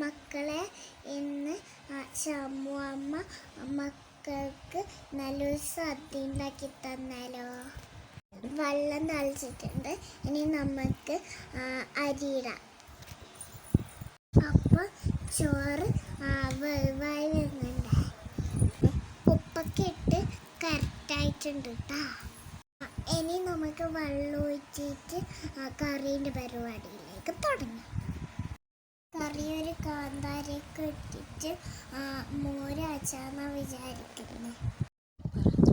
മക്കളെ ഇന്ന് ഷമ്മു അമ്മ മക്കൾക്ക് നല്ലൊരു സദ്യ ഉണ്ടാക്കി തന്നാലോ? വെള്ളം തളിച്ചിട്ടുണ്ട്. ഇനി നമുക്ക് അരിയിടാം അപ്പോൾ ചോറ് വേവായി വരുന്നുണ്ട് ഉപ്പൊക്കെ ഇട്ട് കറക്റ്റായിട്ടുണ്ട് കേട്ടോ ഇനി നമുക്ക് വെള്ളം ഒഴിച്ചിട്ട് കറീന്റെ പരിപാടിയിലേക്ക് തുടങ്ങാം. കാന്താരയൊക്കെ ഇട്ടിട്ട് ആ, മോരാച്ചാന്നാ വിചാരിക്കുന്നത്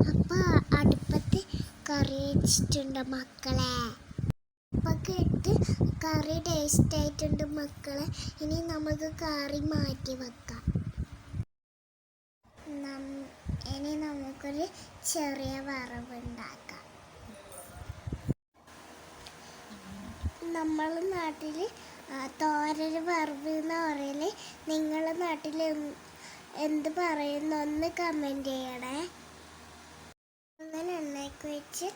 അപ്പൊ അടുപ്പത്ത് കറി വെച്ചിട്ടുണ്ട് മക്കളെ. ഉപ്പൊക്കെ ഇട്ട് കറി ടേസ്റ്റ് ആയിട്ടുണ്ട് മക്കളെ. ഇനി നമുക്ക് കറി മാറ്റി വെക്കാം. ഇനി നമുക്കൊരു ചെറിയ വറവുണ്ടാക്കാം. നമ്മളെ നാട്ടിൽ തോരൽ വറവ് എന്ന് പറയൽ. നിങ്ങളുടെ നാട്ടിൽ എന്ത് പറയുന്നു? ഒന്ന് കമന്റ് ചെയ്യണേ. അങ്ങനെ എണ്ണയ്ക്ക് വെച്ച്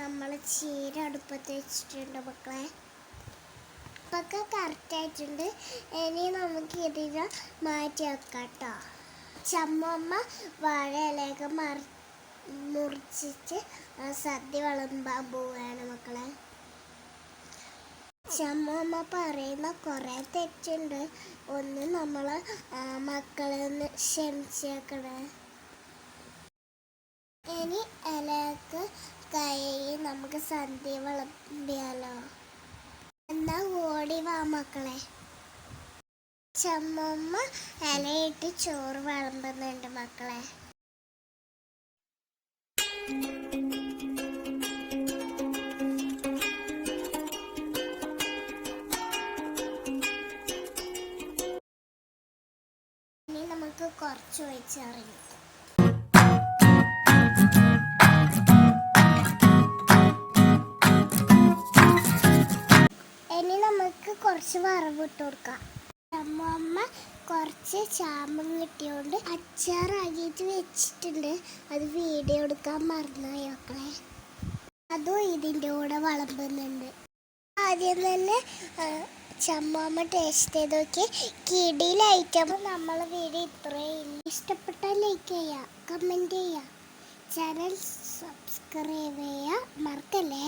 നമ്മൾ ചീര അടുപ്പത്ത് വെച്ചിട്ടുണ്ട് മക്കളെ. ഇപ്പൊക്കെ കറക്റ്റായിട്ടുണ്ട് ഇനി നമുക്ക് ഇതിനെ മാറ്റി വെക്കാം കേട്ടോ ചമ്മമ്മ വാഴ ഇലയൊക്കെ മറി മുറിച്ചിട്ട് സദ്യ വിളമ്പാൻ പോവുകയാണ് മക്കളെ. ചമ്മമ്മ പറയുന്ന കുറേ തെറ്റുണ്ട്. ഒന്ന് നമ്മൾ മക്കളെ ഒന്ന് ക്ഷമിച്ചേക്കണേ. ഇനി ഇലക്ക് കൈ നമുക്ക് സന്ധ്യ വിളമ്പിയാലോ. എന്നാ ഓടി വാ മക്കളെ. ചമ്മമ്മ ഇലയിട്ട് ചോറ് വിളമ്പുന്നുണ്ട് മക്കളെ. കുറച്ച് വെച്ചറിയും ഇനി നമുക്ക് കുറച്ച് വറവ് ഇട്ട് കൊടുക്കാം. അമ്മ കുറച്ച് ചാമ്പം കിട്ടിയോണ്ട് അച്ചാറാക്കിയിട്ട് വെച്ചിട്ടുണ്ട്. അത് വീഡിയോ എടുക്കാൻ മറന്നുപോയി മക്കളെ. അതും ഇതിന്റെ കൂടെ വളമ്പുന്നുണ്ട്. ആദ്യം തന്നെ ചമ്മമ്മ ടേസ്റ്റ് ചെയ്ത് നോക്കി. കിടിയിലയക്കാം നമ്മൾ വീഡിയോ ഇത്രയും. ഇഷ്ടപ്പെട്ടാൽ ലൈക്ക് ചെയ്യുക കമന്റ് ചെയ്യുക ചാനൽ സബ്സ്ക്രൈബ് ചെയ്യുക മറക്കല്ലേ?